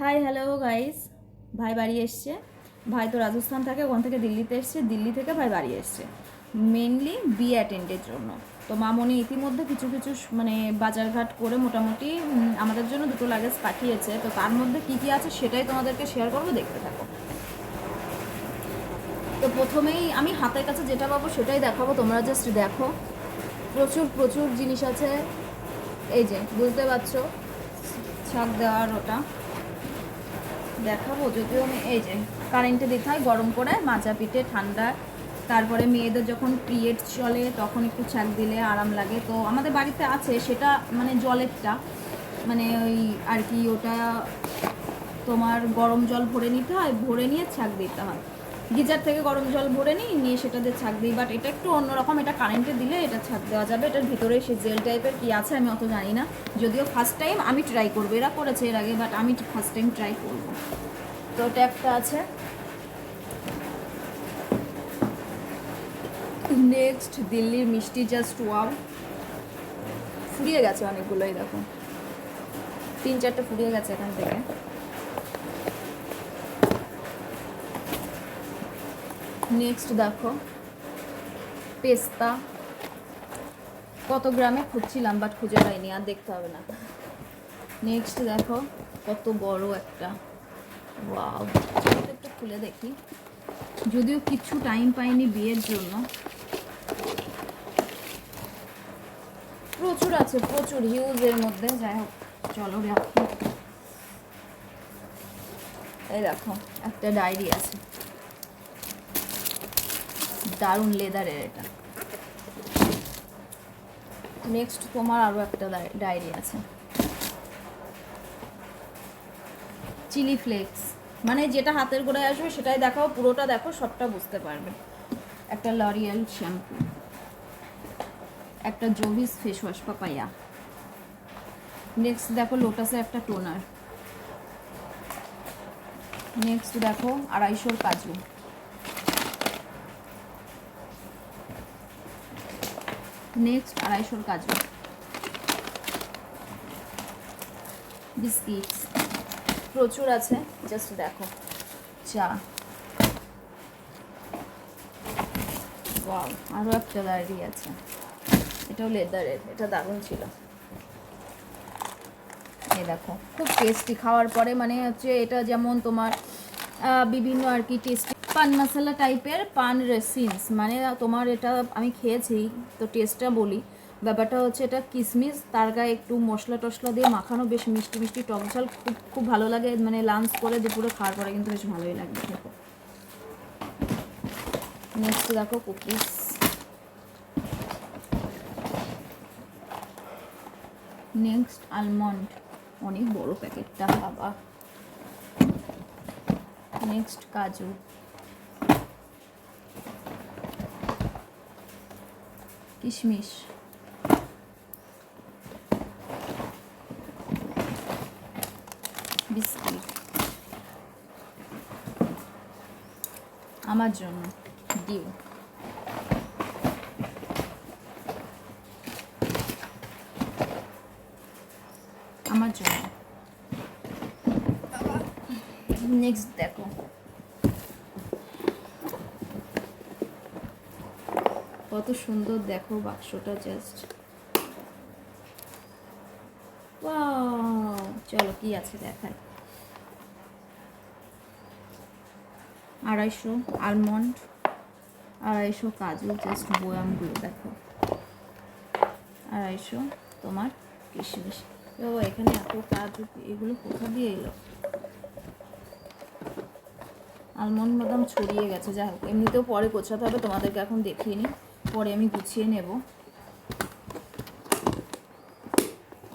Hi hello guys ভাই বাড়ি এসছে। ভাই তো রাজস্থান থাকে, ওখান থেকে দিল্লিতে এসছে। দিল্লি থেকে ভাই বাড়ি এসছে। মেনলি বি অ্যাটেন্ডের জন্য। তো মামনি ইতিমধ্যে কিছু কিছু মানে বাজারঘাট করে মোটামুটি আমাদের জন্য দুটো লাগেজ পাঠিয়েছে। তো তার মধ্যে কী কী আছে সেটাই তোমাদেরকে শেয়ার করব, দেখতে থাকো। তো প্রথমেই আমি হাতের কাছে যেটা পাবো সেটাই দেখাবো। তোমরা জাস্ট দেখো। প্রচুর প্রচুর জিনিস আছে। এই যে, বুঝতে পারছ? ছাক দেওয়ার ওটা। দেখাবো, যদিও আমি এই যে কারেন্টে দিতে হয় গরম করে, মাজা পিঠে, ঠান্ডা। তারপরে মেয়েদের যখন পিরিয়ড চলে, তখন একটু ছাক দিলে আরাম লাগে। তো আমাদের বাড়িতে আছে, সেটা মানে জলেরটা। মানে ওই আর কি, ওটা তোমার গরম জল ভরে নিতে হয়, ভরে নিয়ে ছাক দিতে হয়। গিজার থেকে গরম জল ভরে নিই, নিয়ে সেটা দিয়ে ছাক দিই। বাট এটা একটু অন্যরকম, এটা কারেন্টে দিলে এটা ছাক দেওয়া যাবে। এটার ভিতরে সে জেল টাইপের কি আছে আমি অত জানি না। যদিও ফার্স্ট টাইম আমি ট্রাই করব, এরা করেছে এর আগে বাট আমি ফার্স্ট টাইম ট্রাই করব। তো একটা আছে। নেক্সট দিল্লির মিষ্টি জাস্ট ওয়াও ফুরিয়ে গেছে অনেকগুলোই, দেখো। তিন, চারটে ফুরিয়ে গেছে এখান থেকে। নেক্সট দেখো। পেস্তা। কত গ্রামে খুঁজছিলাম বাট খুঁজে পাইনি, আর দেখতে হবে না। নেক্সট দেখো, কত বড় একটা। ওয়াও একটু খুলে দেখি। যদিও কিছু টাইম পাইনি বিয়ের জন্য। প্রচুর আছে, প্রচুর হিউজ এর মধ্যে। যাই হোক, চলো রাখি। এই দেখো, একটা ডায়েরি আছে। দারুণ লেদারের এটা। নেক্সট তোমার আরও একটা ডায়েরি আছে। চিলি ফ্লেক্স মানে যেটা হাতের গোড়ায় আসবে সেটাই দেখাও, পুরোটা দেখো, সবটা বুঝতে পারবে। একটা লরিয়াল শ্যাম্পু একটা Jovees face wash papaya next দেখো লোটাসের একটা টোনার নেক্সট দেখো আড়াইশোর কাজু। নেক্সট আড়াইশোর কাজু। বিস্কিটস প্রচুর আছে জাস্ট দেখো। চা। ওয়াও আরও একটা ডায়েরি আছে। এটাও লেদারের এটা দারুণ ছিল। এ দেখো, খুব টেস্টি খাওয়ার পরে মানে হচ্ছে এটা যেমন তোমার বিভিন্ন আর কি টেস্টি পান মশলা টাইপের পান রেসিনস মানে তোমার এটা আমি খেয়েছি, তো টেস্টটা বলি। ব্যাপারটা হচ্ছে এটা কিশমিশ তার গায়ে একটু মশলা টশলা দিয়ে মাখানো বেশ মিষ্টি মিষ্টি টক ঝাল, খুব খুব ভালো লাগে মানে লাঞ্চ করে দুপুরে খাওয়ার পরে কিন্তু বেশ ভালোই লাগবে দেখো নেক্সট দেখো কুকিজ নেক্সট আলমন্ড অনেক বড় প্যাকেটটা বাবা। নেক্সট কাজু। কিশমিশ। বিস্কিট। আমার জন্য। ডিউ আমার জন্য নেক্সট দেখো কত সুন্দর দেখো বাক্সটা জাস্ট চলো, কি আছে দেখায় আড়াইশো আলমন্ড আড়াইশো কাজু জাস্ট বয়ামগুলো দেখো। আড়াইশো তোমার কিশমিশ। বাবা, এখানে এত কাজু, এগুলো কোথা দিয়ে এলো? আলমন্ড বাদাম ছড়িয়ে গেছে, যাই হোক, এমনিতেও পরে গোছাতে হবে, তোমাদেরকে এখন দেখিয়ে নিই, পরে আমি গুছিয়ে নেব।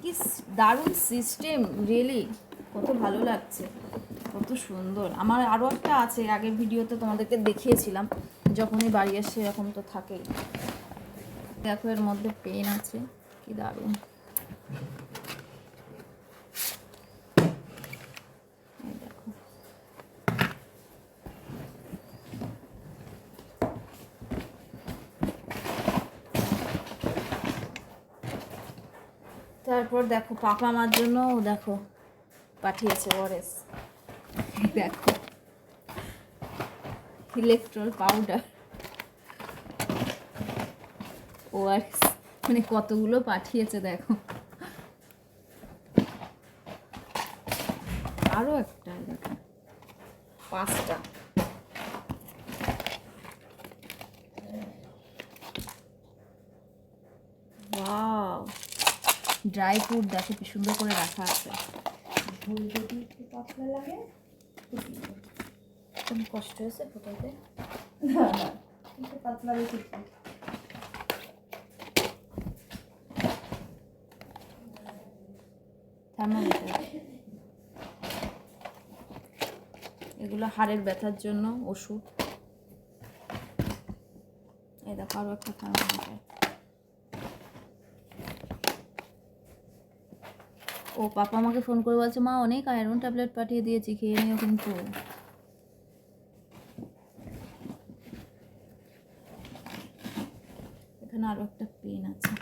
কি দারুণ সিস্টেম রিয়েলি কত ভালো লাগছে, কত সুন্দর। আমার আরও একটা আছে আগের ভিডিওতে তোমাদেরকে দেখিয়েছিলাম, যখনই বাড়ি আসে এরকম তো থাকেই। দেখো এর মধ্যে পেন আছে, কি দারুণ এই দেখো তারপর দেখো, পাপা আমার জন্য দেখো পাঠিয়েছে ওরেস দেখো ইলেকট্রল পাউডার ও আর মানে কতগুলো পাঠিয়েছে দেখো। আরও একটা, দেখো। পাঁচটা ওয়াও ড্রাই ফ্রুট দেখো কি সুন্দর করে রাখা আছে। ঝোল যদি একটু পাতলা লাগে কোনো কষ্ট হয়েছে ফোটাতে। পাতলা রেখেছি থার্মোমিটার এগুলো হাড়ের ব্যথার জন্য ওষুধ। এই দেখো আরও একটা থার্মোমিটার ও পাপা আমাকে ফোন করে বলছে, মা, অনেক আয়রন ট্যাবলেট পাঠিয়ে দিয়েছি, খেয়ে নিও কিন্তু। এখানে আরও একটা পেন আছে।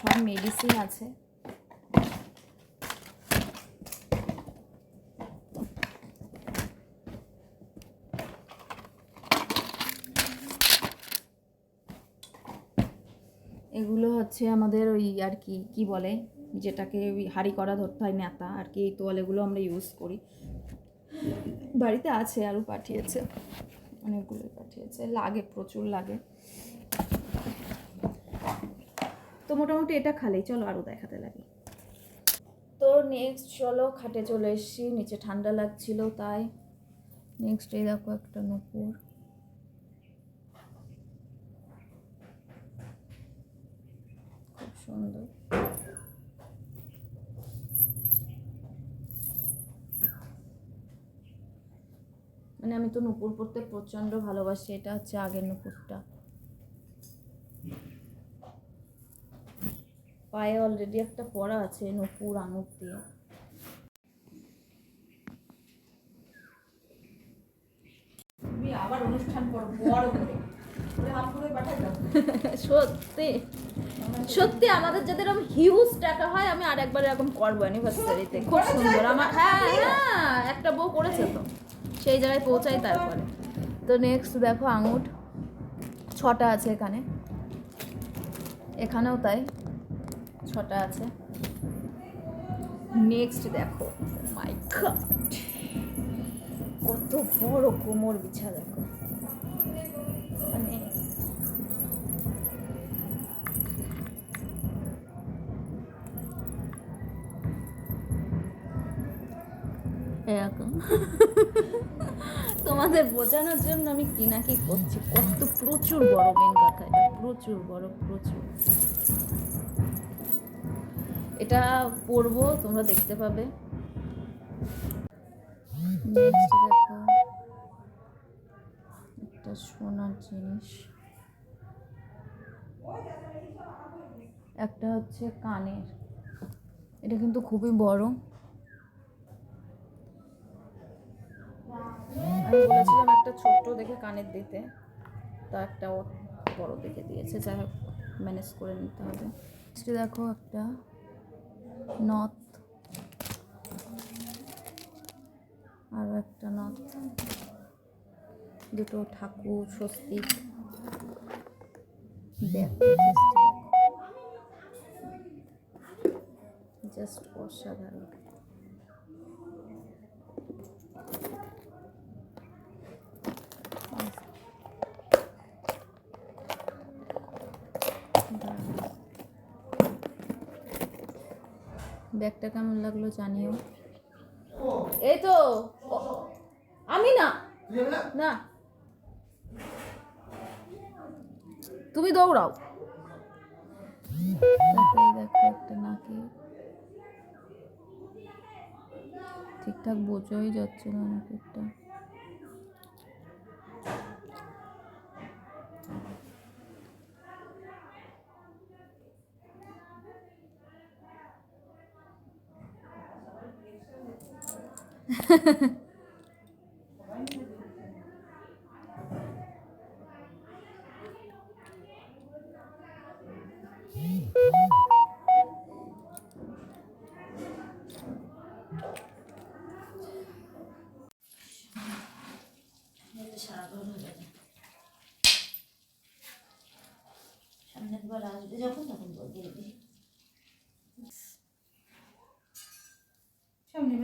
সব মেডিসিন আছে এগুলো হচ্ছে আমাদের ওই আর কি কি বলে, যেটাকে ওই হাঁড়ি করা ধরতে হয় নেতা আর কি এই তোয়ালেগুলো আমরা ইউজ করি। বাড়িতে আছে, আরও পাঠিয়েছে, অনেকগুলোই পাঠিয়েছে, লাগে, প্রচুর লাগে। তো মোটামুটি এটা খালেই চলো আরও দেখাতে লাগে। তো নেক্সট চলো, খাটে চলে এসেছি, নিচে ঠান্ডা লাগছিল তাই। নেক্সট এই দেখো একটা নপুর খুব সুন্দর। মানে আমি তো নুপুর পরতে প্রচণ্ড ভালোবাসি, এটা হচ্ছে আগের নুপুরটা। পায়ে অলরেডি একটা পরা আছে, নুপুর আঙুর দিয়ে। আবার অনুষ্ঠান করো, বড় করে। সত্যি। সত্যি আমাদের যাদের এরকম হিউজ টাকা হয় আমি আর একবার এরকম করব অ্যানিভার্সারিতে খুব সুন্দর। আমার হ্যাঁ হ্যাঁ একটা বউ করেছে তো। সেই জায়গায় পৌঁছাই তারপরে। তো নেক্সট দেখো আঙুর। ছটা আছে এখানে। এখানেও তাই। ছটা আছে। নেক্সট দেখো। মাই গড কত বড় কোমর বিছা দেখো। তোমাদের বোঝানোর জন্য আমি কি না কি করছি? কত প্রচুর বড় মেন কথা প্রচুর বড়, প্রচুর। এটা পরবো, তোমরা দেখতে পাবে। নেক্সট দেখো। সোনার জিনিস। একটা হচ্ছে কানের। এটা কিন্তু খুবই বড়। আমি বলেছিলাম একটা ছোট্ট দেখে কানের দিতে। তা একটা বড় দেখে দিয়েছে। যাই হোক, ম্যানেজ করে নিতে হবে। দেখো একটা নথ। আরও একটা নথ। দুটো ঠাকুর স্বস্তিক দেখো জাস্ট অসাধারণ। ব্যাগটা কেমন লাগল জানিও? এই তো আমি না? না। দৌড়াও নাকি ঠিকঠাক বোঝাই যাচ্ছে না নাকিটা Ha ha ha.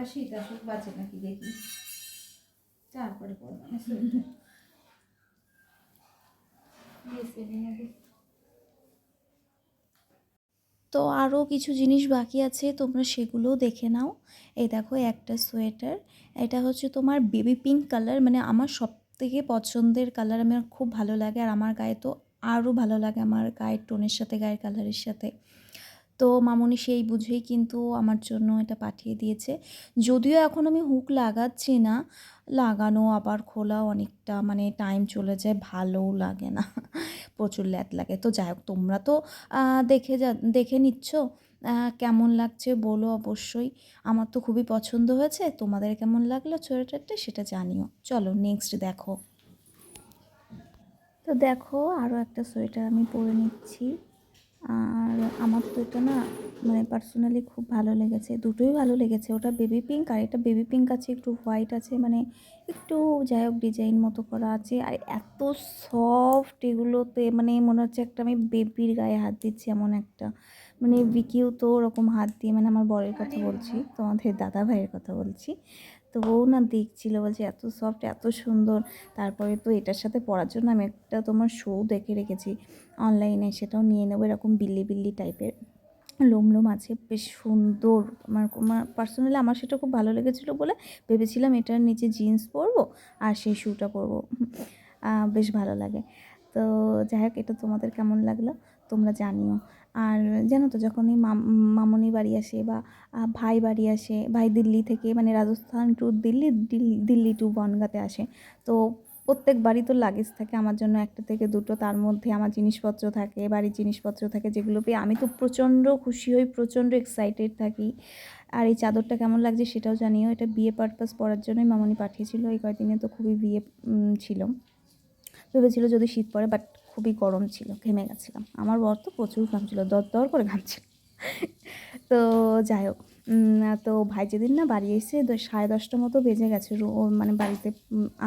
এবার শীত আসুক, বাঁচে নাকি দেখি। তারপরে। তো আরও কিছু জিনিস বাকি আছে, তোমরা সেগুলোও দেখে নাও। এই দেখো, একটা সোয়েটার। এটা হচ্ছে তোমার বেবি পিঙ্ক কালার মানে আমার সব থেকে পছন্দের কালার, আমার খুব ভালো লাগে। আর আমার গায়ে তো আরও ভালো লাগে, আমার গায়ের টোনের সাথে, গায়ের কালারের সাথে। তো মামনি সেই বুঝেই কিন্তু আমার জন্য এটা পাঠিয়ে দিয়েছে। যদিও এখন আমি হুক লাগাচ্ছি না, লাগানো আবার খোলা অনেকটা মানে টাইম চলে যায়, ভালোও লাগে না, প্রচুর ল্যাদ লাগে। তো যাই হোক, তোমরা তো দেখে যা, দেখে নিচ্ছ কেমন লাগছে বলো অবশ্যই। আমার তো খুবই পছন্দ হয়েছে, তোমাদের কেমন লাগল সোয়েটারটা সেটা জানিও। চলো নেক্সট দেখো। তো দেখো আরও একটা সোয়েটার আমি পরে নিচ্ছি। আর আমার তো এটা না মানে পার্সোনালি খুব ভালো লেগেছে, দুটোই ভালো লেগেছে। ওটা বেবি পিঙ্ক আর এটা বেবি পিঙ্ক আছে, একটু হোয়াইট আছে মানে একটু যাই হোক ডিজাইন মতো করা আছে। আর এত সফট এগুলোতে মানে মনে হচ্ছে একটা আমি বেবির গায়ে হাত দিচ্ছি এমন একটা। মানে বিকিও তো ওরকম হাত দিয়ে মানে আমার বরের কথা বলছি, তোমাদের দাদা ভাইয়ের কথা বলছি। তো ও না দেখছিল, বলছে, এত সফট এত সুন্দর। তারপরে তো এটার সাথে পরার জন্য আমি একটা তোমার শো দেখে রেখেছি। অনলাইনে সেটাও নিয়ে নেব, এরকম বিল্লি বিল্লি টাইপের লোম লোম আছে, বেশ সুন্দর। আমার আমার পার্সোনালি আমার সেটা খুব ভালো লেগেছিলো বলে ভেবেছিলাম এটার নিচে জিন্স পরবো আর সেই শ্যুটা পরবো। বেশ ভালো লাগে। তো যাই হোক, এটা তোমাদের কেমন লাগল? তোমরা জানিও। আর জানো তো যখন এই মাম- মামনি বাড়ি আসে বা ভাই বাড়ি আসে, ভাই দিল্লি থেকে মানে রাজস্থান টু দিল্লি দিল্লি টু বনগাঁতে আসে, তো প্রত্যেক বাড়ি তো লাগেজ থাকে আমার জন্য একটা থেকে দুটো, তার মধ্যে আমার জিনিসপত্র থাকে, বাড়ির জিনিসপত্র থাকে যেগুলো পেয়ে আমি তো প্রচণ্ড খুশি হই, প্রচণ্ড এক্সাইটেড থাকি। আর এই চাদরটা কেমন লাগছে সেটাও জানিও, এটা বিয়ে পারপাস পরার জন্যই মামনি পাঠিয়েছিল, এই কয়দিনে তো খুবই বিয়ে ছিল। ভেবেছিল যদি শীত পড়ে বাট খুবই গরম ছিল, ঘেমে গেছিলাম। আমার বর তো প্রচুর ঘামছিল, দর দর করে ঘামছিল। তো যাই হোক তো ভাই যেদিন না বাড়ি এসে সাড়ে দশটা মতো বেজে গেছে মানে বাড়িতে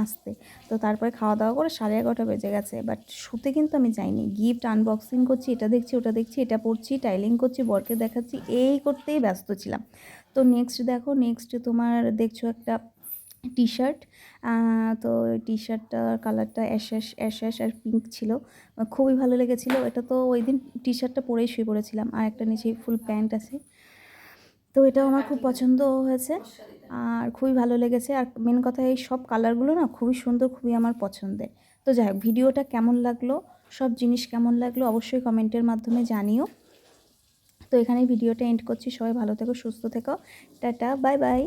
আসতে। তো তারপরে খাওয়া দাওয়া করে সাড়ে এগারোটা বেজে গেছে। বাট শুতে কিন্তু আমি যাইনি। গিফট আনবক্সিং করছি, এটা দেখছি, ওটা দেখছি, এটা পড়ছি টাইলিং করছি, বরকে দেখাচ্ছি, এই করতেই ব্যস্ত ছিলাম। তো নেক্সট দেখো নেক্সট তোমার দেখছ একটা টি শার্ট তো টি শার্টটার কালারটা অ্যাশ অ্যাশ অ্যাশ আর পিঙ্ক ছিল। খুবই ভালো লেগেছিলো। এটা তো ওই দিন টি শার্টটা পরেই শুয়ে পড়েছিলাম। আর একটা নিচে ফুল প্যান্ট আছে। তো এটাও আমার খুব পছন্দ হয়েছে। আর খুবই ভালো লেগেছে। আর মেন কথা এই সব কালারগুলো না খুবই সুন্দর, খুবই আমার পছন্দের। তো যাই হোক, ভিডিওটা কেমন লাগল? সব জিনিস কেমন লাগল? অবশ্যই কমেন্টের মাধ্যমে জানিও। তো এখানে ভিডিওটা এন্ড করছি। সবাই ভালো থেকো, সুস্থ থেকো। Tata bye bye